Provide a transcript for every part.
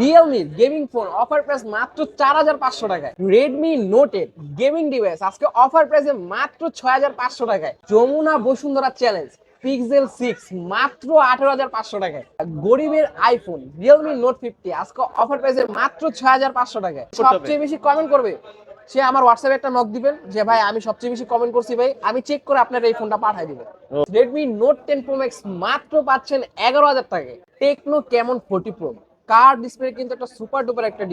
Realme gaming phone offer price মাত্র চার হাজার পাঁচশো টাকায়। Redmi Note eight gaming device আজকে অফার প্রাইসে মাত্র ছয় হাজার পাঁচশো টাকায়। Jamuna Bashundhara challenge Pixel six মাত্র আঠারো হাজার পাঁচশো টাকায়। গরিবের আইফোন রিয়েলমি নোট ফিফটি আজকে অফার প্রাইসে মাত্র ছয় হাজার পাঁচশো টাকায়। সবচেয়ে বেশি কমেন্ট করবে সে আমার হোয়াটসঅ্যাপে একটা নক দিবেন যে ভাই আমি সবচেয়ে বেশি কমেন্ট করছি ভাই আমি চেক করে আপনার এই ফোনটা পাঠাই দিবেন ও। Redmi Note ten Pro Max মাত্র পাচ্ছেন এগারো হাজার টাকায়। টেকনো কেমন ফোর্টি প্রো কার ডিসপ্লে কিন্তু একটা সুপার ডুপার একটা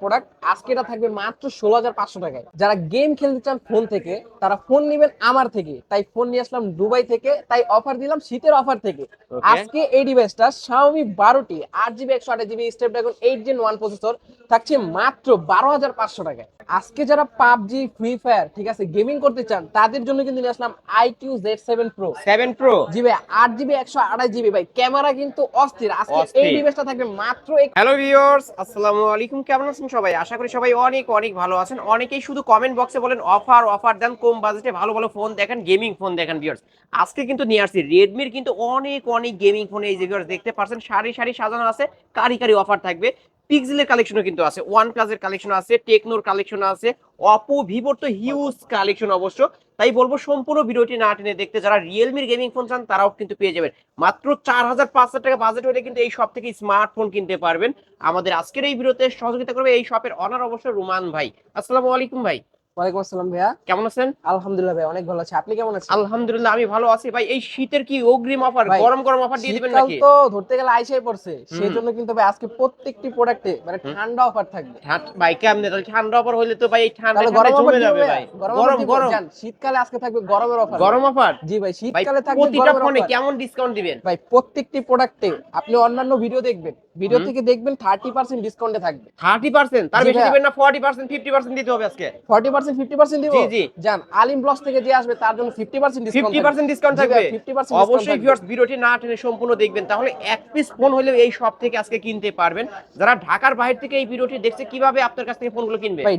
প্রোডাক্ট আজকে এটা থাকবে মাত্র ষোলো হাজার পাঁচশো টাকায়। যারা গেম খেলতে চান ফোন থেকে তারা ফোন নেবেন আমার থেকে। তাই ফোন নিয়ে আসলাম দুবাই থেকে তাই অফার দিলাম শীতের অফার থেকে। আজকে এই ডিভাইসটা Xiaomi বারোটি আট জিবি একশো আঠাশ GB Snapdragon eight Gen one processor থাকছে মাত্র বারো হাজার পাঁচশো টাকায়। আজকে যারা পাবজি ফ্রি ফায়ার ঠিক আছে গেমিং করতে চান তাদের জন্য কিন্তু নিয়ে আসলাম iQOO Z seven Pro seven Pro G ভাই আট জিবি একশো আঠাশ জিবি ভাই ক্যামেরা কিন্তু অস্থির। আজকে। এই ডিভাইসটা থাকবে মাত্র হ্যালো ভিউয়ার্স আসসালামু আলাইকুম। কেমন আছেন সবাই? আশা করি সবাই অনেক অনেক ভালো আছেন। অনেকেই শুধু কমেন্ট বক্সে বলেন অফার অফার দেন কম বাজেটে ভালো ভালো ফোন দেখেন গেমিং ফোন দেখেন ভিউয়ার্স আজকে কিন্তু নিয়ে আসছি রেডমির কিন্তু অনেক অনেক গেমিং ফোন এই যে ভিউয়ার্স দেখতে পাচ্ছেন, সারি সারি সাজানো আছে, কারি কারি অফার থাকবে। পিক্সেলের কালেকশনও কিন্তু আছে ওয়ান প্লাসের কালেকশন আছে টেকনোর কালেকশন আছে অপো ভিভোর তো হিউজ কালেকশন অবশ্য। তাই বলব সম্পূর্ণ ভিডিওটি না টেনে দেখতে যারা রিয়েলমির গেমিং ফোন চান, তারাও কিন্তু পেয়ে যাবেন। মাত্র চার হাজার পাঁচ হাজার টাকা বাজেট হলে কিন্তু এই সব থেকে স্মার্টফোন কিনতে পারবেন। আমাদের আজকের এই ভিডিওতে সহযোগিতা করবে এই শপের অনার অবশ্য রুমান ভাই। আসসালামু আলাইকুম ভাই। ওয়ালাইকুম আসসালাম ভাইয়া। কেমন আছেন? আলহামদুলিল্লাহ ভাই অনেক ভালো আছে। আপনি কেমন আছেন? আলহামদুলিল্লাহ আমি ভালো আছি। ভাই এই শীতের কি অগ্রিম অফার গরম গরম অফার দিয়ে দিবেন নাকি? তো ধরতে গেলে আইসাই পড়ছে। সেই জন্য কিন্তু ভাই আজকে প্রত্যেকটি প্রোডাক্টে মানে ঠান্ডা অফার থাকবে। ভাই কেমনে? তাহলে ঠান্ডা অফার হইলে তো ভাই এই ঠান্ডা গরম জমে যাবে ভাই। গরম গরম শীতকালে আজকে থাকবে গরমের অফার গরম অফার জি ভাই শীতকালে থাকবে প্রতিটা ফোনে কেমন ডিসকাউন্ট দিবেন? ভাই প্রত্যেকটি প্রোডাক্টে আপনি অন্যান্য ভিডিও দেখবেন। ভিডিও থেকে দেখবেন 30% ডিসকাউন্টে থাকবে। 30% তার বেশি দিবেন না 40% 50% দিতে হবে আজকে। 40%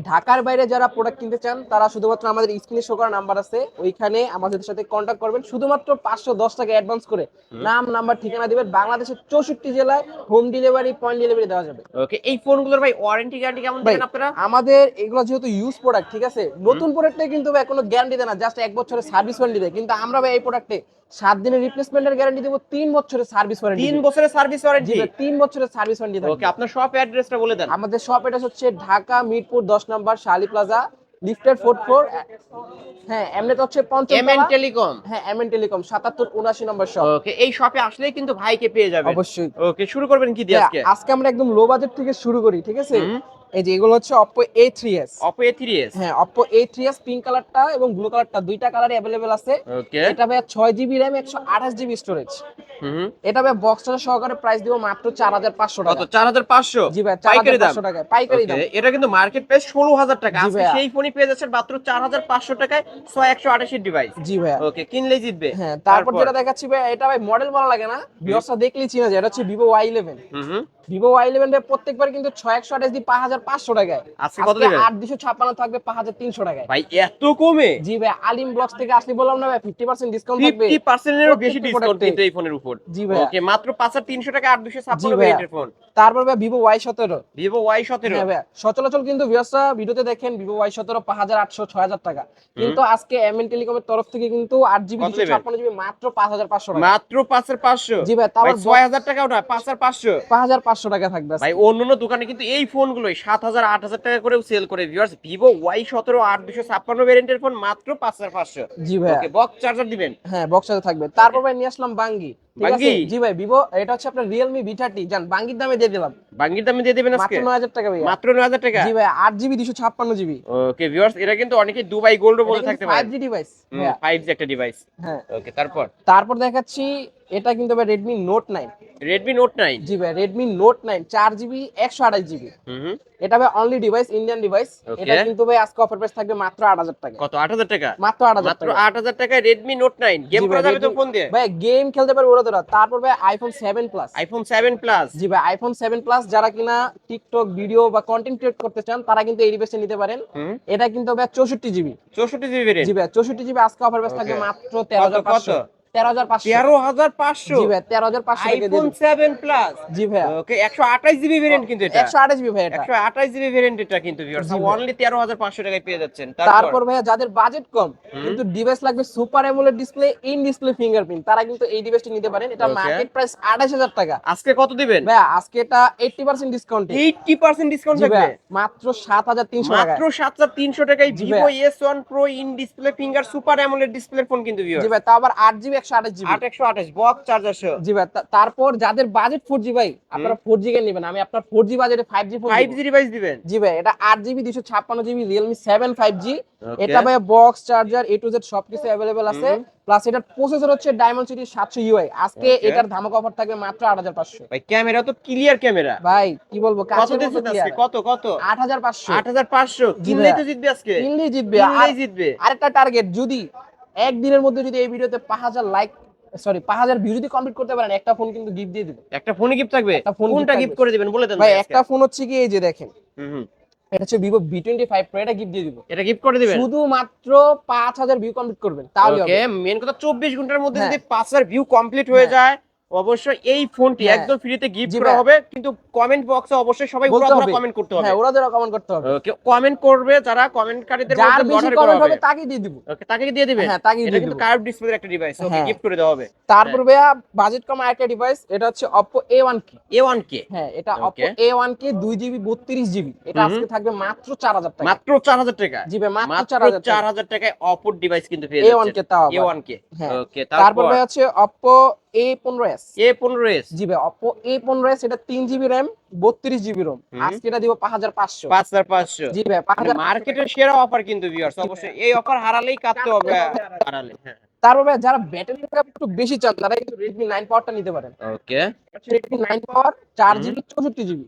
ঢাকার বাইরে যারা প্রোডাক্ট কিনতে চান তারা শুধুমাত্র আমাদের স্ক্রিনে শো করা নাম্বার আছে। ওইখানে আমাদের সাথে কন্টাক্ট করবেন। শুধুমাত্র 510 টাকা অ্যাডভান্স করে। নাম নাম্বার ঠিকানা দিবেন। বাংলাদেশের 64 জেলায় হোম ডেলিভারি পয়েন্ট ডেলিভারি দেওয়া যাবে। এই ফোন ফোনগুলোর ভাই ওয়ারেন্টি গ্যারান্টি কেমন আপনারা? আমাদের এগুলো যেহেতু ইউজ প্রোডাক্ট ঠিক আছে? নতুন প্রোডাক্টে কিন্তু ভাই কোনো গ্যারান্টি দেয় না জাস্ট এক বছরের সার্ভিস ওয়ারেন্টি দেয়। কিন্তু আমরা ভাই এই প্রোডাক্টে সাত দিনের রিপ্লেসমেন্টের গ্যারান্টি দেবো তিন বছরের সার্ভিস ওয়ারেন্টি তিন বছরের সার্ভিস ওয়ারেন্টি তিন বছরের সার্ভিস ওয়ারেন্টি ওকে আপনার শপ অ্যাড্রেসটা বলে দেন। আমাদের শপ এটা হচ্ছে ঢাকা মিরপুর দশ নম্বর শালি প্লাজা লিফটের ফোর্থ ফ্লোর হ্যাঁ এমনিতে হচ্ছে পঞ্চম এমএন। টেলিকম হ্যাঁ এমএন টেলিকম সাতাত্তর উনাশি নম্বর শপ ওকে এই শপে আসলেই কিন্তু ভাইকে পেয়ে যাবেন। অবশ্যই। ওকে শুরু করবেন কি দিয়ে আজকে? আজকে আমরা একদম লো বাজেট থেকে শুরু করি ঠিক আছে। এই যে এগুলো হচ্ছে এস অপো থ্রি এস হ্যাঁ Oppo A three S pink কালারটা এবং ব্লু কালারটা দুইটা কালারই অ্যাভেলেবেল আছে। ওকে এটা ভাই ছয় জিবি র্যাম একশো আঠাশ জিবি স্টোরেজ হুম। এটা ভাই বক্স সহকারে প্রাইস দিব মাত্র চার হাজার পাঁচশো কত? টাকা চার হাজার পাঁচশো? জি ভাই চার পাইকারি হাজার দাম পাঁচশো টাকা পাইকারি দাম। এটা কিন্তু মার্কেট প্রাইস ষোলো হাজার টাকা। আজকে সেই ফোনই পেয়ে যাচ্ছেন মাত্র চার হাজার পাঁচশো টাকায় ছয় একশো আঠাশির ডিভাইস জি ভাইয়া। ওকে কিনলেই জিতবে। হ্যাঁ তারপর যেটা দেখাচ্ছি ভাই এটা ভাই মডেল বলা লাগে না। ভিউয়ার্সরা দেখলেই চিনা যায় এটা হচ্ছে eleven hmm hmm. Vivo Y eleven ভাই প্রত্যেকবার কিন্তু ছয় একশো আঠাশ দিয়ে পাঁচ হাজার পাঁচশো টাকায়। আজকে কত? আট দুশো ছাপ্পান্ন থাকবে পাঁচ হাজার তিনশো টাকায়। ভাই এত কমে? জি ভাই আলিম ব্লগস থেকে আসলে বললাম না ভাই ফিফটি পার্সেন্ট ডিসকাউন্ট থাকবে। ফিফটি পার্সেন্টেরও বেশি ডিসকাউন্ট কিন্তু এই ফোনের উপর। জি ভাইয়া। ওকে মাত্র পাঁচ হাজার তিনশো টাকা আট দুশো ছাপ্পান্ন ভেরিয়েন্টের ফোন তারপর ভাই ভিভো ওয়াই সতেরো। ভিভো ওয়াই সতেরো। হ্যাঁ সচলাচল কিন্তু ভিডিওতে দেখেন ভিভো ওয়াই সতেরো পাঁচ হাজার আটশো ছয় হাজার টাকা। কিন্তু আজকে এমএন টেলিকমের তরফ থেকে কিন্তু আট জিবি দুশো ছাপ্পান্ন জিবি মাত্র পাঁচ হাজার পাঁচশো মাত্র পাঁচ হাজার পাঁচশো? জি ভাই ভাই তারপর ছয় হাজার টাকা ওটা পাঁচ হাজার পাঁচশো। পাঁচ হাজার পাঁচশো টাকা থাকবে। ভাই অন্যান্য দোকানে কিন্তু এই ফোনগুলোই সাত হাজার আট হাজার টাকা করেও সেল করে ভিউয়ার্স ভিভো ওয়াই সতেরো আট দুশো ছাপ্পান্ন ভ্যারিয়েন্টের ফোন মাত্র পাঁচ হাজার পাঁচশো। জি ভাই বক্স চার্জার দিবেন। হ্যাঁ বক্স চার্জার থাকবে। তারপর ভাই নিয়ে আসলাম বাঙ্গি। বাঙ্গি? জি ভাই ভিভো এটা হচ্ছে আপনার জান বাঙ্গির দামে দিয়ে দিলাম। বাঙ্গির দামে দিয়ে দেবেন আজকে? মাত্র নয় হাজার টাকা ভাই মাত্র নয় হাজার টাকা? জি ভাই আট জিবি দুশো ছাপ্পান্ন জিবি। ওকে ভিউয়ার্স এটা কিন্তু অনেকে দুবাই গোল্ড বলে থাকতে পারে। ডিভাইস একটা ডিভাইস হ্যাঁ। ওকে তারপর? তারপর দেখাচ্ছি এটা কিন্তু ভাই Redmi Note nine Redmi Note nine G ভাই রেডমি নোট নাইন চার জিবি একশো আঠাশ জিবি। হুম। এটা ভাই অনলি ডিভাইস ইন্ডিয়ান ডিভাইস এটা কিন্তু ভাই আজকে অফার প্রাইস থাকবে মাত্র 8000 টাকা। কত? 8000 টাকা? মাত্র 8000 টাকা। মাত্র 8000 টাকায় Redmi Note 9 গেম খেলা যাবে তো ফোন দিয়ে? ভাই গেম খেলতে পারবে ওরা তোরা। তারপর ভাই iPhone 7 Plus iPhone 7 Plus জি ভাই iPhone 7 Plus যারা কিনা TikTok ভিডিও বা কন্টেন্ট ক্রিয়েট করতে চান তারা কিন্তু এই ডিভাইসে নিতে পারেন। এটা কিন্তু ভাই 64 জিবি 64 জিবি জি ভাই 64 জিবি আজকে অফার প্রাইস থাকবে মাত্র 13500 তারপর? ভাইয়া যাদের বাজেট কম কিন্তু ডিভাইস লাগবে super AMOLED display in display fingerprint তারা কিন্তু এই ডিভাইসটি নিতে পারেন। এটা মার্কেট প্রাইস আঠাশ হাজার টাকা। আজকে কত দিবেন? ভাইয়া আজকে এটা eighty percent discount eighty percent discount মাত্র সাত হাজার তিনশো মাত্র সাত হাজার তিনশো টাকায় Vivo S one pro in display finger super AMOLED display phone কিন্তু জি ভাই তা আবার আট জিবি একশো আঠাশ জিবি। আট একশো আঠাশ বক্স চার্জার সহ। জি ভাই তারপর যাদের বাজেট ফোর জি ভাই আপনারা ফোর জি কে নেবেন। আমি আপনার ফোর জি বাজেটে five G five G device দিবেন? জি ভাই এটা আট জিবি দুশো ছাপ্পান্ন GB Realme seven five G এটা ভাই box charger A to Z সবকিছু অ্যাভেলেবেল আছে। প্লাস এটার প্রসেসর হচ্ছে ডায়মন্ড সিটি সাতশো ইউআই আজকে এটার ধামাকা অফার থাকবে মাত্র আট হাজার পাঁচশো। ভাই ক্যামেরা তো ক্লিয়ার ক্যামেরা ভাই কি বলব কত কত আট হাজার পাঁচশো। আট হাজার পাঁচশো। কিনলেই তো জিতবে আজকে। কিনলেই জিতবে। জিতবে। আরেকটা টার্গেট যদি একদিনের মধ্যে যদি এই ভিডিওতে পাঁচ হাজার লাইক সরি পাঁচ হাজার ভিউ যদি কমপ্লিট করতে পারেন একটা ফোন কিন্তু গিফট দিয়ে দিবেন। একটা ফোনে গিফট থাকবে? কোনটা গিফট করে দিবেন? বলে দেন ভাই একটা ফোন হচ্ছে কি এই যে দেখেন। হুম, হুম। এটা হচ্ছে Vivo V twenty five pro এটা গিফট দিয়ে দিব। এটা গিফট করে দিবেন? শুধুমাত্র পাঁচ হাজার ভিউ কমপ্লিট করবেন তাহলে মেন কথা চব্বিশ ঘণ্টার মধ্যে হ্যাঁ। যদি পাঁচ হাজার ভিউ কমপ্লিট হয়ে হ্যাঁ। যায় অবশ্যই এই ফোনটি হ্যাঁ। একদম ফ্রিতে গিফট করা হবে। কিন্তু কমেন্ট বক্সে অবশ্যই সবাই বলতে হবে। কমেন্ট করতে হবে। হ্যাঁ ওরা যারা কমেন্ট করতে হবে। কমেন্ট করবে যারা কমেন্টকারীদের যার মধ্যে বেশি কমেন্ট হবে। তাকেই দিয়ে দিব। ওকে তাকে দিয়ে দিবেন হ্যাঁ এটা দিয়ে কিন্তু দিব। কার্ভ ডিসপ্লের একটা ডিভাইস ওকে হ্যাঁ। গিফট করে দেওয়া হবে। তারপর ভাইয়া বাজেট কম আরেকটা ডিভাইস এটা হচ্ছে Oppo A1 কি এ ওয়ান কে হ্যাঁ এটা. Oppo A1 কে দুই জিবি বত্রিশ জিবি। এটা আজকে থাকবে মাত্র চার হাজার টাকা। মাত্র চার হাজার টাকা? জি ভাই মাত্র মাত্র চার হাজার চার টাকা হাজার টাকায় অপর ডিভাইস কিন্তু পেয়ে A1 কে তাও এ আবার। ওয়ান কে হ্যাঁ। ওকে তারপর তারপর? ভাই আছে Oppo A15s এ পনেরো এস জি ভাই Oppo A15s এটা তিন জিবি র্যাম বত্রিশ জিবি রোম আজকে এটা দিব পাঁচ হাজার পাঁচশো। পাঁচ হাজার পাঁচশো। জি ভাই মার্কেটের সেরা অফার কিন্তু ভিউয়ার্স অবশ্যই। এই অফার হারালেই কাটতে হবে। হারালে হ্যাঁ। তারপর ভাই যারা ব্যাটারি ব্যাকআপ একটু বেশি চান তারা কিন্তু রেডমি নাইন পাওয়ারটা নিতে পারেন। ওকে রেডমি নাইন পাওয়ার চার জিবি চৌষট্টি জিবি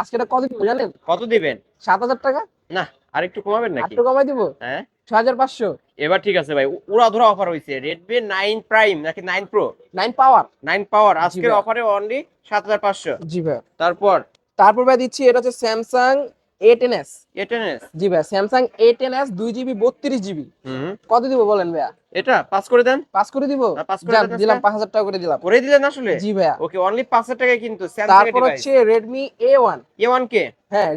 আজকে এটা কত দিব জানেন? কত দিবেন? সাত হাজার টাকা। না আর একটু কমাবেন নাকি? একটু কমাই দিব? হ্যাঁ। ছ হাজার পাঁচশো। এবার ঠিক আছে ভাই ওরা ধরা অফার হয়েছে রেডমি নাইন প্রাইম নাকি nine pro nine power nine power আজকের। অফারে অনলি সাত হাজার পাঁচশো। জি ভাই। তারপর? তারপর ভাই দিচ্ছি এটা হচ্ছে এ টেন এস জি ভাই জিবি বত্রিশ জিবি হুম। কত দিব বলেন ভাইয়া? এটা পাস করে দেন। পাস করে দিব? হ্যাঁ, করে দিলাম টাকা করে দিলাম। করে দিলেন আসলে? জি ভাইয়া। ওকে অনলি পাঁচ হাজার টাকায় কিন্তু স্যামসাং তারপর হচ্ছে কে? হ্যাঁ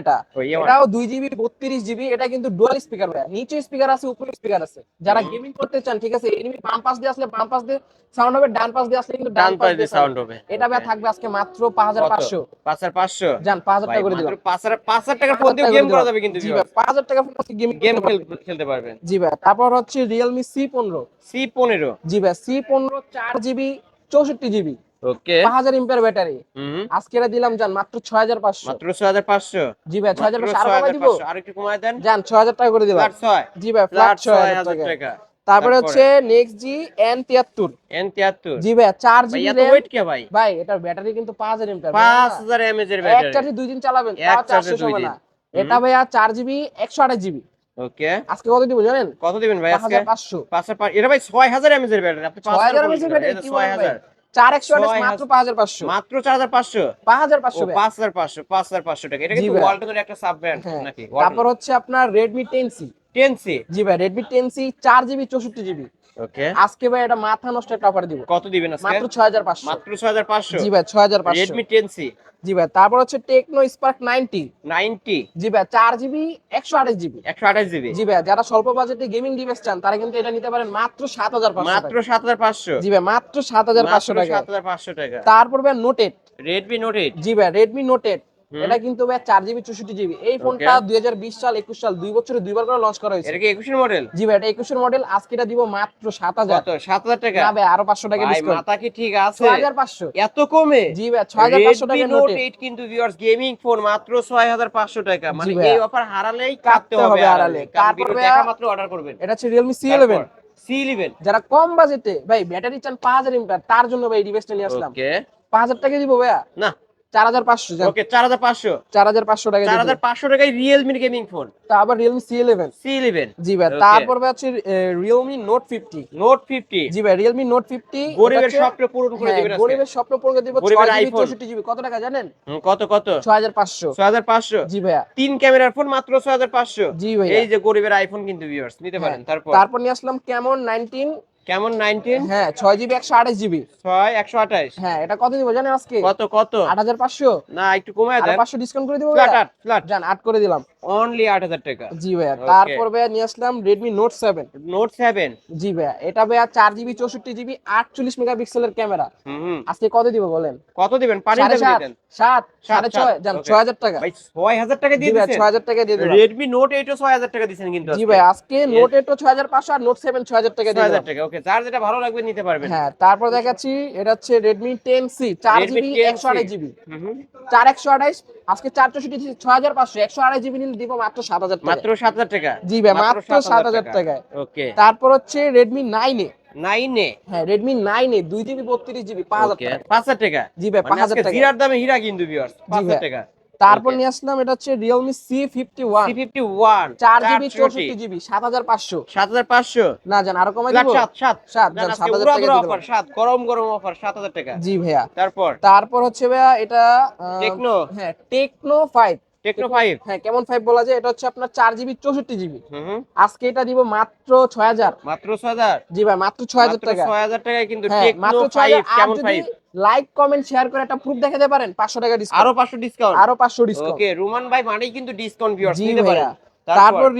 এটা। এটাও দুই জিবি বত্রিশ জিবি এটা কিন্তু ডুয়াল স্পিকার ভাইয়া। নিচে স্পিকার আছে উপরে স্পিকার আছে। যারা গেমিং করতে চান ঠিক আছে এনিমি বাম পাশ দিয়ে আসলে বাম পাশ দিয়ে সাউন্ড হবে ডান পাশ দিয়ে আসলে কিন্তু ডান পাশ দিয়ে দিয়ে সাউন্ড হবে। এটা ভাইয়া থাকবে আজকে মাত্র পাঁচ হাজার পাঁচশো। পাঁচ হাজার পাঁচশো? যান পাঁচ হাজার টাকা করে দিলাম। পাঁচ হাজার পাঁচ হাজার টাকার ফোন দিয়ে টাকা গেম করা যাবে কিন্তু জি ভাই পাঁচ হাজার টাকা গেমিং গেম খেলতে পারবেন। জি ভাই তারপর হচ্ছে রিয়েলমি সি পনেরো। সি পনেরো? জি ভাই সি পনেরো চার জিবি চৌষট্টি জিবি ওকে। ব্যাটারি। আজকে দিলাম মাত্র জি ভাই কমাই দিব? আর একটু দেন। টাকা করে ফ্ল্যাট জি ভাই ফ্ল্যাট টাকা। তারপরে? হচ্ছে নেক্সট জি এন জি ভাই ভাই জিবি র্যাম ওয়েট কে ভাই? ভাই এটার ব্যাটারি কিন্তু পাঁচ হাজার এক চার্জে দুই দিন চালাবেন তাও। না। এটা ভাইয়া চার জিবি একশো আঠাশ জিবি ওকে। আজকে কত দিব জানেন? কত দিবেন ভাই আজকে? হাজার পাঁচশো। পাঁচ হাজার পাঁচ- এটা ভাই ছয় হাজার এমএজ এর ব্যাটারি আপনি পাঁচ ছয় হাজার হাজার এর ব্যাটারি এটা কি ছয় বলেন ভাই? হাজার। চার একশো আঠাশ ছয় মাত্র টাকা। এটা কিন্তু একটা সাব ব্র্যান্ড। নাকি? তারপর হচ্ছে আপনার Redmi ten C ten C জি ভাই রেডমি টেন সি চার জিবি চৌষট্টি জিবি ওকে। আজকে ভাই এটা মাথা নষ্ট একটা অফার দিব। কত দিবেন আজকে? মাত্র ছয় হাজার পাঁচশো। মাত্র ছয় হাজার পাঁচশো? জি ভাই ছয় হাজার পাঁচশো রেডমি জি ভাই তারপর হচ্ছে টেকনো স্পার্ক নাইনটি। নাইনটি। জি ভাই জি ভাই যারা স্বল্প বাজেটে গেমিং ডিভাইস চান তারা কিন্তু এটা নিতে পারেন মাত্র সাত হাজার পাঁচশো মাত্র সাত হাজার পাঁচশো। জি ভাই মাত্র সাত হাজার পাঁচশো টাকা। সাত হাজার পাঁচশো টাকা। তারপর ভাই note eight Redmi note eight জি ভাই রেডমি নোটেড হুম। এটা কিন্তু ভাই চার জিবি চৌষট্টি জিবি এই ফোনটা দুই হাজার বিশ সাল একুশ সাল দুই বছরে দুইবার করে লঞ্চ করা হয়েছে। এটা কি একুশের মডেল জি ভাই এটা একুশের মডেল আজকে এটা দিব মাত্র সাত হাজার। সাত হাজার টাকা? না ভাই আরও পাঁচশো টাকা ডিসকাউন্ট মাথা কি ঠিক আছে? ছয় হাজার পাঁচশো। এত কমে? জি ভাই ছয় হাজার পাঁচশো টাকা নোটেড 8 কিন্তু ভিউয়ার্স গেমিং ফোন মাত্র 6500 টাকা। মানে এই অফার হারালেই কাটতে হবে ভাইয়া- দেখা মাত্র অর্ডার করবেন। এটা হচ্ছে রিয়েলমি সি ইলেভেন C11 যারা কম বাজেটে ভাই ব্যাটারি চান পাঁচ হাজার তার জন্য ভাই এই ডিভাইসটা নিয়ে আসলাম। পাঁচ হাজার টাকা দিব ভাইয়া। না। চার হাজার পাঁচশো ওকে 4500 চার হাজার পাঁচশো টাকা দিব 4500 টাকায় Realme গেমিং ফোন তা আবার রিয়েলমি সি ইলেভেন C11 জি ভাই তারপর হচ্ছে রিয়েলমি নোট ফিফটি Note 50 জি ভাই রিয়েলমি নোট ফিফটি গরিবের স্বপ্ন পূরণ করে দিবেন গরিবের স্বপ্ন পূরণ করে দিব জিবি চৌষট্টি জিবি কত টাকা জানেন? কত কত? ছয় হাজার পাঁচশো। 6500 জি ভাইয়া। তিন ক্যামেরার ফোন মাত্র 6500 জি ভাইয়া। এই যে গরিবের আইফোন কিন্তু ভিউয়ার্স নিতে পারেন হ্যাঁ। তারপর। তারপর নিয়ে আসলাম কেমন নাইনটিন কেমন নাইনটিন হ্যাঁ ছয় জিবি একশো আঠাশ জিবি ছয় একশো আঠাশ। হ্যাঁ এটা কত দিব জানেন আজকে? কত কত? আট হাজার পাঁচশো। না একটু কমায় দেন। পাঁচশো ডিসকাউন্ট করে দিব ফ্ল্যাট ফ্ল্যাট। জান আট করে দিলাম। অনলি আট হাজার টাকা। জি ভাইয়া তারপর ভাইয়া নিয়ে আসলাম Redmi note seven note seven জি ভাইয়া এটা ভাইয়া চার জিবি চৌষট্টি জিবি আটচল্লিশ মেগাপিক্সেলের ক্যামেরা আজকে কত দিব বলেন? কত দিবেন? সাত সাত, সাড়ে ছয় জান okay. ছয় হাজার টাকা। ভাই ছয় হাজার টাকা জি দিয়ে ছয় হাজার টাকা দিয়ে রেডমি নোট এইটও ছয় হাজার টাকা দিচ্ছেন কিন্তু জি ভাই আজকে ছয় হাজার পাঁচশো আর নোট সেভেন ছয় হাজার টাকা ছয় দিয়ে হাজার দিলাম। টাকা ওকে যার যেটা ভালো লাগবে নিতে পারবেন। হ্যাঁ তারপর দেখাচ্ছি এটা হচ্ছে Redmi 10C একশো আঠাশ জিবি হুম হুম। চার একশো আঠাশ আজকে চার চৌষট্টি ছয় হাজার পাঁচশো একশো আঠাশ জিবি নিলে দিব মাত্র সাত হাজার টাকা মাত্র সাত হাজার টাকা? জি ভাই মাত্র সাত হাজার টাকায়। ওকে। তারপর হচ্ছে রেডমি নাইনে নাইনে হ্যাঁ রেডমি নাইনে দুই জিবি বত্রিশ জিবি পাঁচ হাজার টাকা। পাঁচ হাজার টাকা? জি ভাই পাঁচ মানে হাজার টাকা। জিরার দামে হীরা কিন্তু ভিউয়ার্স পাঁচ হাজার। টাকা। তারপর নিয়ে আসলাম এটা হচ্ছে জিবি সাত হাজার পাঁচশো। সাত হাজার পাঁচশো। না জান আরও কমাই দিব? সাত সাত। সাত না, জান না, সাত আজকে হাজার উড়া টাকা দুরা অফার দিলাম। সাত গরম গরম অফার সাত হাজার টাকা। জি ভাইয়া। তারপর? তারপর হচ্ছে ভাইয়া এটা টেকনো হ্যাঁ টেকনো ফাইভ টেকনো ফাইভ হ্যাঁ কেমন ফাইভ বলা যায়? এটা হচ্ছে আপনার চার জিবি চৌষট্টি জিবি হুম হুম। আজকে এটা দিব মাত্র ছয় হাজার। মাত্র ছয় হাজার? জি ভাই মাত্র ছয় হাজার মাত্র টাকা। ছয় হাজার টাকায় কিন্তু হ্যাঁ টেকনো হাজার আর কেমন যদি ফাইভ লাইক কমেন্ট শেয়ার করে একটা প্রুফ দেখাতে পারেন। পাঁচশো টাকা ডিসকাউন্ট আরও পাঁচশো ডিসকাউন্ট আরও পাঁচশো ডিসকাউন্ট ওকে রুমান ভাই মানেই কিন্তু ডিসকাউন্ট ভিউয়ার্স নিতে পারেন। তারপর?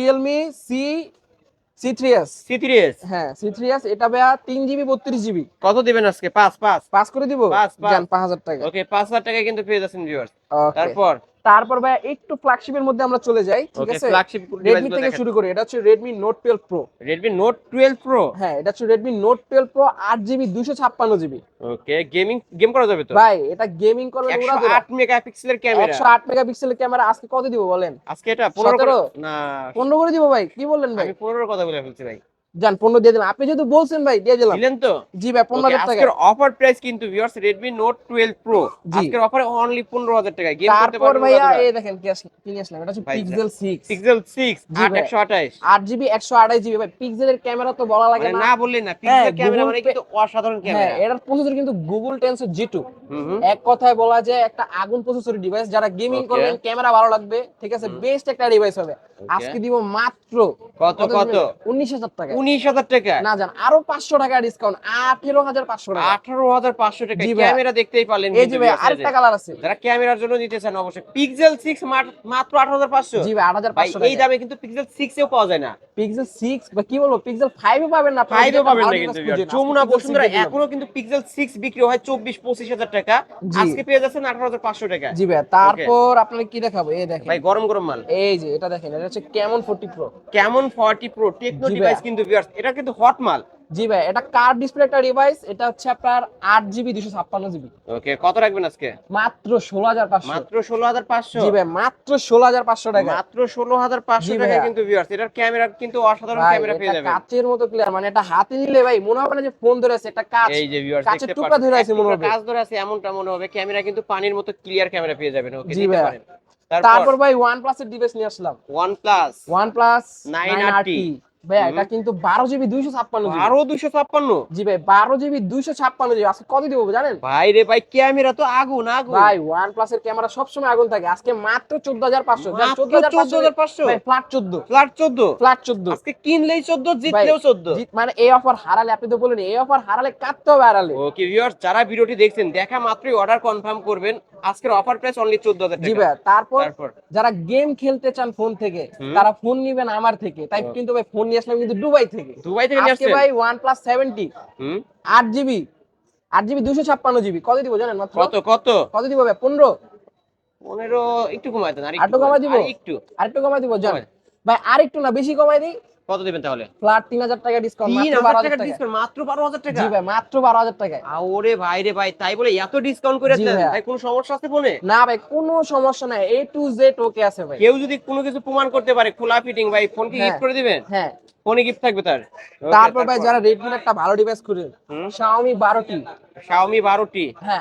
এস সি থ্রি এস হ্যাঁ C3S এটা ভাইয়া তিন জিবি বত্রিশ জিবি কত দিবেন আজকে? পাঁচ পাঁচ। পাস করে দিব? পাঁচ, পাঁচ। জান পাঁচ হাজার টাকা। ওকে পাঁচ হাজার টাকায় কিন্তু পেয়ে যাচ্ছেন ভিউয়ার্স তারপর? তারপর ভাইয়া একটু ফ্ল্যাগশিপের মধ্যে আমরা চলে যাই ঠিক আছে? ফ্ল্যাগশিপ রেডমি থেকে শুরু করি এটা হচ্ছে Redmi note twelve pro Redmi note twelve pro হ্যাঁ এটা হচ্ছে রেডমি নোট টুয়েলভ প্রো আট জিবি দুইশো ছাপ্পান্ন জিবি ওকে গেমিং গেম করা যাবে তো? ভাই এটা গেমিং একশো উড়া আট মেগাপিক্সেলের ক্যামেরা একশো আট মেগাপিক্সেলের ক্যামেরা আজকে কত দিব বলেন? আজকে এটা পনেরো সতেরো? না। পনেরো করে দিব ভাই কি বললেন ভাই? আমি পনেরোর কথা বলে ফেলছি ভাই। জান পনেরো দিয়ে দিলাম। আপনি যেহেতু বলছেন ভাই দিয়ে দিলাম। দিলেন তো? জি ভাই পনেরো Okay, হাজার টাকা আজকের অফার প্রাইস কিন্তু ভিউয়ার্স Redmi Note 12 Pro আজকের অফারে অনলি 15000 টাকা গেম করতে তারপর পারবেন ভাইয়া এই দেখেন কি আসলে কি নিয়ে আসলাম। এটা হচ্ছে Pixel 6 জি ভাই। 8128 আট জিবি একশো আঠাশ জিবি ভাই পিক্সেলের ক্যামেরা তো বলা লাগে মানে না। না বললেন না পিক্সেল ক্যামেরা মানে কিন্তু অসাধারণ ক্যামেরা এটার প্রসেসর কিন্তু গুগল টেন্সর জি টু হুম হুম। এক কথায় বলা যায় একটা আগুন প্রসেসর ডিভাইস যারা গেমিং. করবেন ক্যামেরা ভালো লাগবে। ঠিক আছে বেস্ট একটা ডিভাইস হবে। আজকে দিব মাত্র কত কত? উনিশ হাজার টাকা। 19000 টাকা? না জান আরও পাঁচশো টাকা ডিসকাউন্ট আঠেরো হাজার পাঁচশো টাকা। 18500 টাকা। জি ভাই। ক্যামেরা দেখতেই পারলেন এই যে আরেকটা কালার আছে। যারা ক্যামেরার জন্য নিতে চান অবশ্যই। Pixel 6 মাত্র- মাত্র 18500 জি আট হাজার পাঁচশো এই দামে কিন্তু Pixel 6 এও পাওয়া যায় না। পিক্সেল সিক্স বা কি বলব? পিক্সেল পাবেন না ফাইভও পাবেন না কিন্তু যমুনা বসুন্ধরা এখনও কিন্তু পিক্সেল 6 বিক্রি হয় 24 25 হাজার টাকা। আজকে পেয়ে যাচ্ছেন 18500 টাকা। জি ভাই তারপর আপনাকে কি দেখাবো? এই দেখেন। ভাই গরম গরম মাল। এই যে এটা দেখেন এটা হচ্ছে কেমন ফোর্টি প্রো কেমন 40 প্রো টেকনো ডিভাইস কিন্তু ভিউয়ার্স এটা কিন্তু হট মাল। জি ভাই এটা কার ডিসপ্লে একটা ডিভাইস এটা হচ্ছে আপনার আট জিবি দুশো ছাপ্পান্ন জিবি ওকে কত রাখবেন আজকে? মাত্র ষোলো হাজার পাঁচশো। মাত্র 16500 জি ভাই মাত্র ষোলো হাজার পাঁচশো টাকা। মাত্র 16500 জি টাকা কিন্তু ভিউয়ার্স এটার ক্যামেরা কিন্তু অসাধারণ ক্যামেরা পেয়ে যাবেন। কাচের মতো ক্লিয়ার মানে এটা হাতে নিলে ভাই মনে হবে না যে ফোন ধরে আছে এটা কাচ। এই যে ভিউয়ার্স কাচের টুকরা ধরে আছে মনে হবে। কাজ ধরে আছে এমনটা মনে হবে। ক্যামেরা কিন্তু পানির মতো ক্লিয়ার ক্যামেরা পেয়ে যাবেন। ওকে জি। পারেন। তারপর ভাই ওয়ান প্লাস এর ডিভাইস নিয়ে আসলাম। OnePlus ওয়ান প্লাস 9RT ভাই এটা কিন্তু বারো জিবি দুইশো ছাপ্পান্ন জিবি। আরও 256 জি ভাই বারো জিবি দুইশো ছাপ্পান্ন জিবি। আজকে কত দিব জানেন? ভাই রে ভাই ক্যামেরা তো আগুন আগুন। ভাই ওয়ান প্লাস এর ক্যামেরা সবসময় আগুন থাকে। আজকে মাত্র চোদ্দ হাজার পাঁচশো। মাত্র 14,500 ভাই ফ্ল্যাট চোদ্দ। ফ্ল্যাট 14 ফ্ল্যাট চোদ্দ। আজকে কিনলেই 14 জিতলেও 14 মানে এই অফার হারালে আপনি তো বলেন এই অফার হারালে কাটতে হবে হারালে ওকে ভিউয়ার্স যারা ভিডিওটি দেখছেন দেখা মাত্রই অর্ডার কনফার্ম করবেন। আজকের অফার প্রাইস অনলি 14000 জি টাকা। ভাই তারপর তারপর? যারা গেম খেলতে চান ফোন থেকে তারা ফোন নিবেন আমার থেকে। তাই কিন্তু ভাই ফোন নিয়ে আসলাম কিন্তু দুবাই থেকে। দুবাই থেকে নিয়ে আসছে ভাই প্লাস সেভেন্টি হুম? আট জিবি আট জিবি দুশো ছাপ্পান্ন জিবি কত দিব জানেন মাত্র? কত কত? কত দিব ভাই? পনেরো? 15 একটু কমায় দেন আর একটু কমায় দিব? একটু আরেকটু কমাই দিব জানেন। ভাই আর একটু না বেশি কমাই দিই। কত দিবেন তাহলে? ফ্ল্যাট তিন হাজার টাকা ডিসকাউন্ট মাত্র 3000 বারো টাকা হাজার টাকা। ডিসকাউন্ট মাত্র 12000 টাকা? জি ভাই মাত্র বারো হাজার টাকা। ওরে ভাই রে ভাই তাই বলে এত ডিসকাউন্ট করে জি ভাই। কোনো সমস্যা আছে ফোনে? না ভাই কোনো সমস্যা নাই। এ টু জেড ওকে আছে ভাই। কেউ যদি কোনো কিছু প্রমাণ করতে পারে খোলা ফিটিং ভাই ফোন কি হ্যাঁ। গিফট করে দিবেন? হ্যাঁ। ফোনে গিফট থাকবে তার? তারপর ভাই যারা রেডমির একটা ভালো ডিভাইস হুম। Xiaomi বারোটি। Xiaomi 12টি হ্যাঁ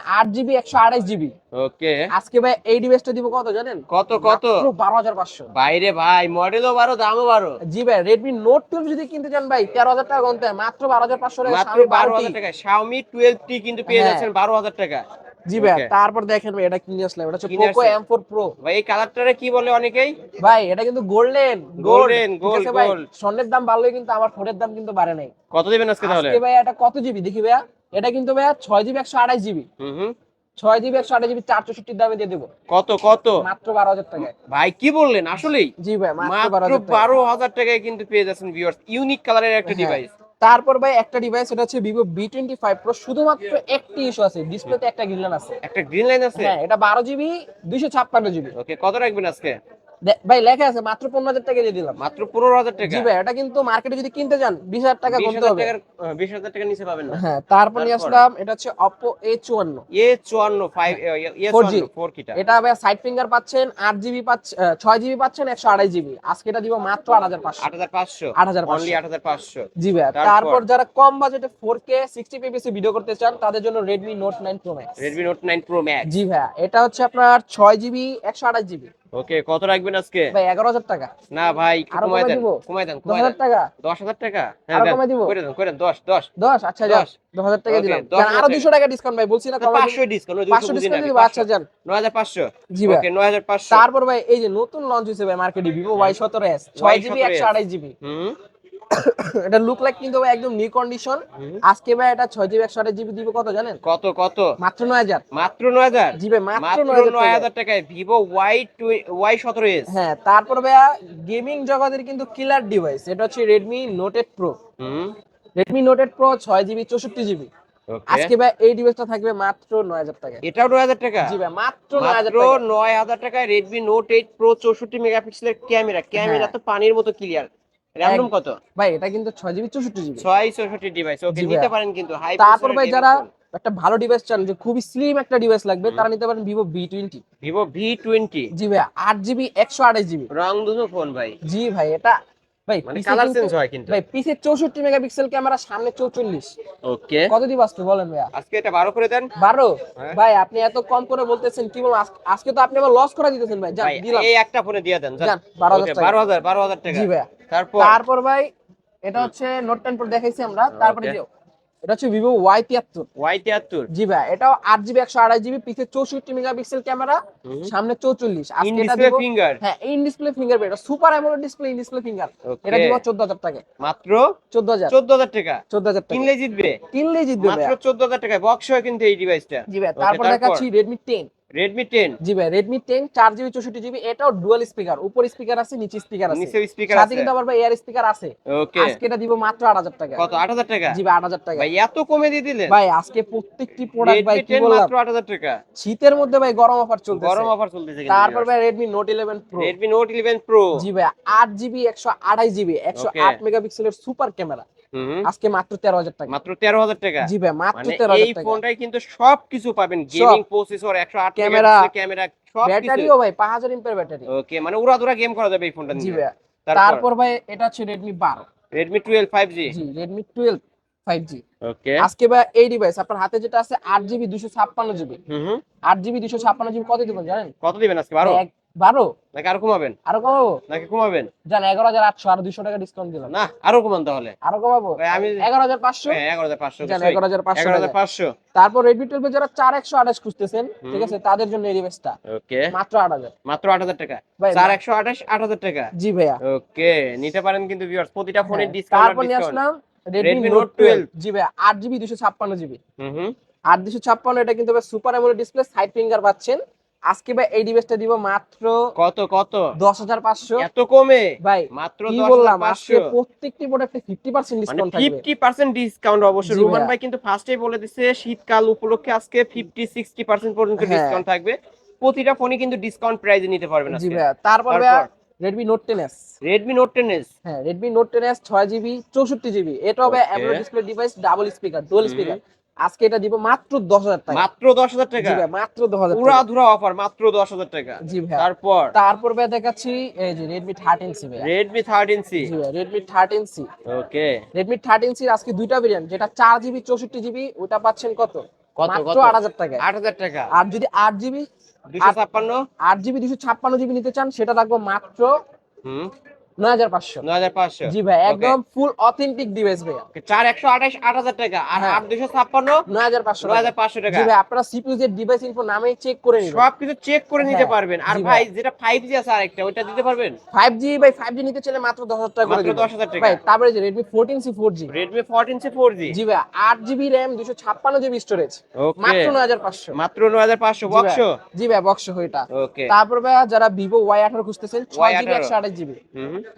ওকে আজকে ভাই এই ডিভাইসটা দিব কত জানেন? কত কত? বারো হাজার পাঁচশো। বাইরে ভাই মডেলও বারো দামও বারো। জি ভাই রেডমি নোট টুয়েলভ যদি কিনতে চান ভাই তেরো হাজার টাকা গন্তে টাকা মাত্র Xiaomi বারো 12T হাজার টাকা Xiaomi 12 কিন্তু পেয়ে হ্যাঁ। যাচ্ছেন বারো হাজার টাকা। জি ভাই তারপর দেখেন ভাই এটা কিনে আসলাম? এটা হচ্ছে পোকো আসছেন? এম ফোর প্রো ভাই এই কালারটারে কি বলে অনেকেই? ভাই এটা কিন্তু গোল্ডেন Golden, gold, gold. স্বর্ণের দাম বাড়লে কিন্তু আমার ফোনের দাম কিন্তু বাড়ে নাই। কত দিবেন আজকে তাহলে? আজকে ভাই এটা কত জিবি দেখি ভাইয়া এটা কিন্তু ভাইয়া ছয় জিবি একশো আঠাশ জিবি হুম হুম। ছয় জিবি একশো আঠাশ জিবি চার চৌষট্টির দামে দিয়ে দেবো। কত কত? মাত্র বারো হাজার টাকায়। ভাই কি বললেন? আসলেই? জি ভাই মাত্র বারো হাজার টাকায়। কিন্তু পেয়ে যাচ্ছেন ভিউয়ার্স ইউনিক কালারের একটা হ্যাঁ। ডিভাইস তারপর ভাই একটা ডিভাইস এটা হচ্ছে Vivo V twenty five pro শুধুমাত্র একটি ইস্যু আছে ডিসপ্লেতে একটা গ্রিন লাইন আছে। একটা গ্রিন লাইন আছে? হ্যাঁ এটা বারো জিবি দুইশো ছাপ্পান্ন জিবি ওকে কত রাখবেন আজকে? ভাই লেখা আছে মাত্র পনেরো হাজার টাকা দিয়ে দিলাম। মাত্র পনেরো হাজার টাকা? জি ভাই এটা কিন্তু মার্কেটে যদি কিনতে যান বিশ হাজার টাকা কমতে হবে। বিশ হাজার টাকার নিচে পাবেন না। হ্যাঁ তারপর নিয়ে আসলাম এটা হচ্ছে অপো এ চুয়ান্ন। এ চুয়ান্ন ফাইভ 4G ফোর কিটা এটা ভাই সাইড ফিঙ্গার পাচ্ছেন আট জিবি পাচ্ছেন ছয় জিবি পাচ্ছেন একশো আড়াই জিবি আজকে এটা দিব মাত্র আট হাজার পাঁচশো। আট হাজার পাঁচশো? 8,500 অনলি আট হাজার পাঁচশো। জি ভাই তারপর? যারা কম বাজেটে ফোর কে সিক্সটি পিপিসি ভিডিও করতে চান তাদের জন্য Redmi note nine pro max Redmi note nine pro max জি ভাই এটা হচ্ছে আপনার ছয় জিবি একশো আঠাশ জিবি ওকে কত রাখবেন আজকে? ভাই এগারো হাজার টাকা। না ভাই কমাই দেন? কমাই দেন দশ কমাই হাজার দেন। টাকা? দশ হাজার টাকা? হ্যাঁ কমাই দিব? করে দেন করে দেন দশ দশ। দশ? আচ্ছা যান দশ। দশ হাজার টাকা Okay, দিলাম। যান, আরও টাকা। দুশো টাকা ডিসকাউন্ট ভাই বলছি না কমাই পাঁচশো ডিসকাউন্ট পাঁচশো ডিসকাউন্ট দিব আচ্ছা যান। নয় হাজার পাঁচশো। জি ভাই। ওকে নয় হাজার পাঁচশো। তারপর ভাই এই যে নতুন লঞ্চ হয়েছে ভাই মার্কেটে জিবি Y17s একশো আঠাশ জিবি হুম? এটা লুক লাইক কিন্তু ভাই একদম নিউ কন্ডিশন আজকে ভাই এটা ছয় জিবি একশো আঠাশ জিবি দিব কত জানেন? কত কত? মাত্র নয় হাজার। মাত্র নয় হাজার? জি ভাই মাত্র মাত্র নয় হাজার নয় টাকায়। ওয়াই সতেরো এস হ্যাঁ তারপর ভাইয়া গেমিং জগতের কিন্তু কিলার ডিভাইস এটা হচ্ছে রেডমি নোটেড প্রো হুম। রেডমি নোটেড প্রো ছয় জিবি চৌষট্টি জিবি আজকে ভাই এই ডিভাইসটা থাকবে মাত্র নয় হাজার টাকায়। এটাও নয় হাজার টাকা? জি ভাই মাত্র নয় হাজার মাত্র টাকা নয় হাজার টাকায় রেডমি নোট এইট প্রো চৌষট্টি মেগাপিক্সেলের ক্যামেরা। ক্যামেরা হ্যাঁ। তো পানির মতো ক্লিয়ার র্যান্ডম কত? ভাই এটা কিন্তু ছয় জিবি চৌষট্টি জিবি ছয় চৌষট্টি ডিভাইস ওকে নিতে পারেন কিন্তু হাই তারপর ভাই যারা একটা ভালো ডিভাইস চান যে খুবই স্লিম একটা ডিভাইস লাগবে তারা নিতে পারেন Vivo V twenty Vivo V twenty জি ভাই আট জিবি একশো আঠাশ জিবি রং দুটো ফোন ভাই। জি ভাই এটা ভাই মানে কালার চেঞ্জ হয় কিন্তু। ভাই পিছে চৌষট্টি মেগাপিক্সেল ক্যামেরা সামনে চৌচল্লিশ। ওকে কত দিব আজকে বলেন ভাইয়া? আজকে এটা বারো করে দেন। বারো। ভাই আপনি এত কম করে বলতেছেন কি আজকে তো আপনি আমার লস করে দিতেছেন ভাই। যান দিলাম। এই একটা ফোনে দিয়ে দেন যান, 12,000 টাকা। বারো হাজার বারো হাজার টাকা। জি ভাইয়া। তারপর? তারপর ভাই এটা হচ্ছে নোট টেন প্রো দেখাইছি আমরা। তারপরে Okay. এটা হচ্ছে ভিভো ওয়াই তিয়াত্তর। ওয়াই তিয়াত্তর। জি ভাই এটাও আট জিবি একশো আড়াই জিবি পিছে চৌষট্টি মেগাপিক্সেল ক্যামেরা সামনে চৌচল্লিশ। আজকে এটা দিব ফিঙ্গার হ্যাঁ ইন ডিসপ্লে ফিঙ্গার এটা super AMOLED display in display finger এটা দিব চোদ্দ হাজার টাকা। মাত্র চোদ্দ হাজার। চোদ্দ হাজার টাকা। চোদ্দ হাজার টাকা। কিনলে জিতবে। কিনলে জিতবে মাত্র চোদ্দ হাজার টাকায় বক্স হয় কিন্তু এই ডিভাইসটা জি ভাই তারপর? দেখাচ্ছি রেডমি টেন রেডমি টেন জি ভাই চার জিবি চৌষট্টি জিবি এটাও ডুয়াল স্পিকার উপর স্পিকার আছে নিচে স্পিকার আছে। নিচে স্পিকার সাথে আছে। কিন্তু আবার ভাই এয়ার স্পিকার আছে। ওকে আজকে এটা দিব মাত্র আট হাজার টাকা। কত আট হাজার টাকা? জি ভাই আট হাজার টাকা। ভাই এত কমে দিয়ে দিলেন। ভাই আজকে প্রত্যেকটি প্রোডাক্ট ভাই কি বললাম? মাত্র আট হাজার টাকা। শীতের মধ্যে ভাই গরম অফার চলতেছে। গরম অফার চলতেছে তারপর ভাই Redmi note eleven pro Redmi note eleven pro জি ভাই আট জিবি একশো আড়াই জিবি একশো Okay. আট মেগাপিক্সেলের সুপার ক্যামেরা আজকে মাত্র তেরো হাজার টাকা। মাত্র তেরো হাজার টাকা? জি ভাই মাত্র মানে তেরো এই হাজার টাকা। ফোনটাই কিন্তু সবকিছু পাবেন। গেমিং প্রসেসর একশো আট ক্যামেরা, ক্যামেরা সব ব্যাটারিও ভাই পাঁচ হাজার এমপের ব্যাটারি। ওকে মানে উড়াধুরা গেম করা যাবে এই ফোনটা জি ভাই। তারপর? ভাই এটা হচ্ছে রেডমি বারো। রেডমি টুয়েলভ ফাইভ জি জি Redmi twelve five G okay. আজকে ভাই এই ডিভাইস আপনার হাতে যেটা আছে আট জিবি দুশো ছাপ্পান্ন জিবি আট জিবি দুশো ছাপ্পান্ন জিবি কত দিবেন জানেন? কত দিবেন আজকে? বারো? বারো নাকি আরও কমাবেন? আরও কমাবো? নাকি কমাবেন? জান এগারো হাজার আটশো আর দুশো টাকা ডিসকাউন্ট দিলাম। না আরও কমান তাহলে। আরও কমাবো? আমি- এগারো হাজার পাঁচশো? হ্যাঁ এগারো হাজার পাঁচশো জান এগারো হাজার পাঁচশো এগারো হাজার পাঁচশো। তারপর রেডমি টুয়েলভ যারা চার একশো আঠাশ খুঁজতেছেন ঠিক আছে? তাদের জন্য এই ডিভাইসটা ওকে। মাত্র আট হাজার। মাত্র আট হাজার টাকা। চার একশো আঠাশ আট হাজার টাকা। জি ভাইয়া। ওকে নিতে পারেন কিন্তু ভিউয়ার্স প্রতিটা ফোনের হ্যাঁ, ডিসকাউন্ট তারপর নিয়ে আসলাম রেডমি নোট টুয়েলভ জি ভাইয়া আট জিবি দুশো ছাপ্পান্ন জিবি হুম হুম। আট দুশো ছাপ্পান্ন এটা কিন্তু super AMOLED display side finger পাচ্ছেন। আজকে ভাই এই ডিভাইসটা দিব মাত্র কত কত? দশ হাজার পাঁচশো। এত কমে? ভাই মাত্র কি বললাম আজকে প্রত্যেকটি প্রোডাক্টে ফিফটি পার্সেন্ট ডিসকাউন্ট থাকবে। ফিফটি পার্সেন্ট ডিসকাউন্ট অবশ্যই। রোমান ভাই। কিন্তু ফার্স্টেই বলে দিছে শীতকাল উপলক্ষে আজকে ফিফটি সিক্সটি পার্সেন্ট পর্যন্ত হ্যাঁ। ডিসকাউন্ট থাকবে। প্রতিটা ফোনই কিন্তু ডিসকাউন্ট প্রাইজে নিতে পারবেন জি আজকে। ভাইয়া তারপর ten S Redmi note ten S হ্যাঁ রেডমি নোট টেন এস ছয় জিবি চৌষট্টি জিবি এটা হবে. AMOLED display device double speaker dual speaker আজকে এটা দিব মাত্র দশ হাজার টাকা। মাত্র দশ হাজার টাকা? মাত্র দশ হাজার পুরা ধুরা অফার মাত্র দশ হাজার টাকা। জি ভাই। তারপর? তারপর ভাই দেখাচ্ছি এই যে রেডমি থার্টিন সি ভাই। রেডমি থার্টিন সি জি ভাই Redmi thirteen C okay Redmi thirteen সির আজকে দুইটা ভেরিয়েন্ট যেটা চার জিবি চৌষট্টি জিবি ওটা পাচ্ছেন কত? কত, মাত্র? আট হাজার টাকা আট হাজার টাকা। আর যদি আট জিবি দুশো ছাপ্পান্ন? আট জিবি দুশো ছাপ্পান্ন জিবি নিতে চান সেটা রাখব মাত্র হুম। জি ভাই একদম ফুল অথেন্টিক ডিভাইস ভাইয়া। চার একশো আঠাশ আট হাজার টাকা। আর হ্যাঁ। আট দুশো ছাপ্পান্ন? নয় হাজার পাঁচশো নয় হাজার পাঁচশো টাকা। ভাই আপনারা সিপিইউ এর ডিভাইস ইনফো নামে চেক করে সবকিছু চেক করে নিতে হ্যাঁ, পারবেন। আর ভাই। যেটা ফাইভ জি আছে আরেকটা ওইটা দিতে পারবেন? ফাইভ জি ভাই ফাইভ জি নিতে চাইলে মাত্র দশ হাজার টাকা মাত্র দিবেন। 10,000 টাকা। ভাই তারপরে যে Redmi fourteen C four G Redmi fourteen C four G জি ভাই আট জিবি র্যাম দুশো ছাপ্পান্ন জিবি স্টোরেজ মাত্র নয় হাজার পাঁচশো। মাত্র নয় হাজার পাঁচশো। বক্সো জি ভাই বক্স ওকে তারপর ভাই যারা ভিভো ওয়াই আঠারো খুঁজতেছেন ছয় জিবি একশো আঠাশ জিবি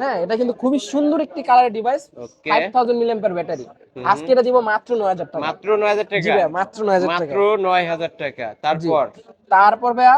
হ্যাঁ এটা কিন্তু খুবই সুন্দর একটি colour device okay five thousand million battery আজকে এটা দিব মাত্র নয় হাজার টাকা। মাত্র নয় হাজার জি টাকা ভাই মাত্র নয় হাজার টাকা। মাত্র নয় হাজার টাকা। তারপর? তারপর ভাইয়া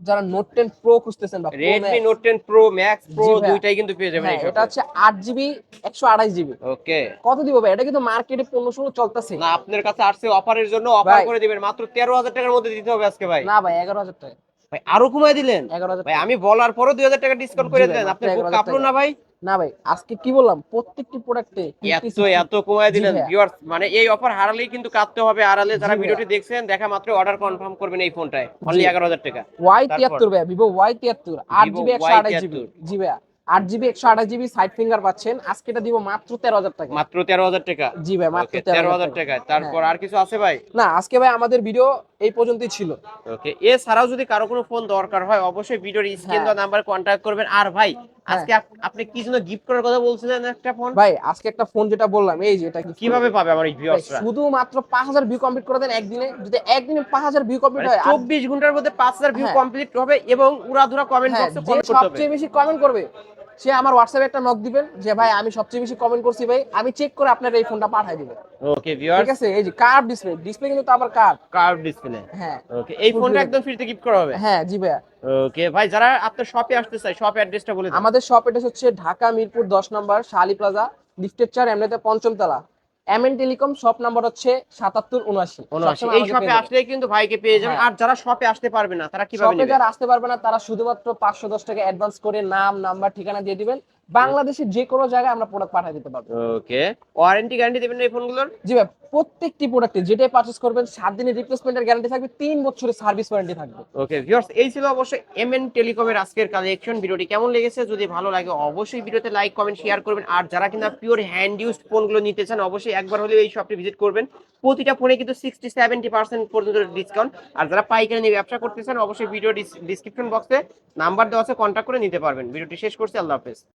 যারা নোট টেন প্রো খুঁজতেছেন বা Pro Redmi Max, note ten pro max pro দুইটাই কিন্তু পেয়ে যাবেন হ্যাঁ এটা হচ্ছে আট জিবি একশো আঠাশ জিবি ওকে কত দিব ভাই? এটা কিন্তু মার্কেটে পনেরো ষোলো চলতেছে। না আপনার কাছে আসছে অফারের জন্য অফার করে দিবেন। মাত্র তেরো হাজার টাকার মধ্যে দিতে হবে আজকে ভাই। না ভাই এগারো হাজার টাকা। ভাই আরও কমায় দিলেন? ভাই আমি বলার পরও দুই হাজার টাকা ডিসকাউন্ট করে দিলেন। আপনি বুক কাঁপলো না ভাই? না ভাই আজকে কি বললাম? প্রত্যেকটি প্রোডাক্টে এত এত কমায় দিলেন ভিউয়ার্স মানে এই অফার হারালেই কিন্তু কাটতে হবে। হারালে যারা ভিডিওটি দেখছেন দেখা মাত্র অর্ডার কনফার্ম করবেন এই ফোনটায় অনলি জি। এগারো হাজার টাকা। ওয়াই তারপর? তিয়াত্তর ভাই ভিভো ওয়াই তিয়াত্তর আর জিবি একশো আঠাশ জিবি Y73 জি ভাই আট জিবি একশো আঠাশ জিবি সাইড ফিঙ্গার পাচ্ছেন। আজকে এটা দিব মাত্র তেরো হাজার টাকা। মাত্র তেরো হাজার টাকা? জি ভাই মাত্র তেরো হাজার টাকা। তারপর হ্যাঁ। আর কিছু আছে ভাই? না আজকে ভাই আমাদের ভিডিও এই পর্যন্তই ছিল। ওকে এছাড়াও যদি কারও কোনো ফোন দরকার হয় অবশ্যই ভিডিওর স্ক্রিন বা নাম্বার কন্ট্যাক্ট করবেন। আর ভাই আজকে আপনি কি জন্য গিফট করার কথা বলছিলেন একটা ফোন ভাই আজকে একটা ফোন যেটা বললাম এই যে এটা কীভাবে পাবে আমার এই ভিউয়ার্সরা শুধুমাত্র পাঁচ হাজার ভিউ কমপ্লিট করে দেন একদিনে। যদি একদিনে পাঁচ হাজার ভিউ কমপ্লিট হয় আর- চব্বিশ ঘণ্টার মধ্যে পাঁচ হাজার ভিউ হ্যাঁ। কমপ্লিট হবে এবং উড়াধুরা কমেন্ট হ্যাঁ বক্সে কমেন্ট করতে হবে। সবচেয়ে বেশি কমেন্ট করবে। সে আমার হোয়াটসঅ্যাপে একটা নক দিবেন যে ভাই আমি সবচেয়ে বেশি কমেন্ট করছি ভাই আমি চেক করে আপনার এই ফোনটা পাঠিয়ে দিব। ওকে ভিউয়ার ঠিক আছে? এই যে কার্ভ ডিসপ্লে ডিসপ্লে কিন্তু আবার কার্ভ কার্ভ ডিসপ্লে হ্যাঁ। ওকে এই ফোনটা। একদম ফ্রিতে গিফট করা হবে? হ্যাঁ জি ভাইয়া। ওকে ভাই যারা আপনার শপে আসতে চায় শপ অ্যাড্রেসটা বলে দিন। আমাদের শপ এটা হচ্ছে ঢাকা মিরপুর দশ নম্বর শালি প্লাজা লিফটের চার এমনিতে পঞ্চম তলা এমএন টেলিকম শপ নাম্বার হচ্ছে সাতাত্তর উনআশি। এই শপে আসলে কিন্তু ভাইকে পেয়ে যাবেন। হ্যাঁ। আর যারা শপে আসতে পারবে না তারা কীভাবে যারা আসতে পারবে না তারা শুধুমাত্র পাঁচশো দশ টাকা অ্যাডভান্স করে নাম নাম্বার ঠিকানা দিয়ে দিবেন। বাংলাদেশের যে কোনো জায়গায় আমরা প্রোডাক্ট পাঠিয়ে দিতে পারব। ওকে ওয়ারেন্টি গ্যারান্টি দিবেন এই ফোনগুলোর জি ভাই প্রত্যেকটি প্রোডাক্টে যেটাই পারচেস করবেন সাত দিনের রিপ্লেসমেন্টের গ্যারান্টি থাকবে তিন বছরের সার্ভিস ওয়ারেন্টি থাকবে। ওকে ভিউয়ার্স এই ছিল অবশ্যই এমএন টেলিকমের আজকের কালেকশন ভিডিওটি কেমন লেগেছে? যদি ভালো লাগে অবশ্যই ভিডিওতে লাইক কমেন্ট শেয়ার করবেন। আর যারা কিনা পিওর হ্যান্ড ইউজ ফোনগুলো নিতে চান অবশ্যই একবার হলেও এই শপটি ভিজিট করবেন। প্রতিটা ফোনে কিন্তু সিক্সটি সেভেন্টি পার্সেন্ট পর্যন্ত ডিসকাউন্ট আর যারা পাইকারি নিয়ে ব্যবসা করতে চান অবশ্যই ভিডিও ডিসক্রিপশন বক্সে নাম্বার দেওয়া আছে কন্ট্যাক্ট করে নিতে পারবেন। ভিডিওটি শেষ করছি আল্লাহ হাফেজ।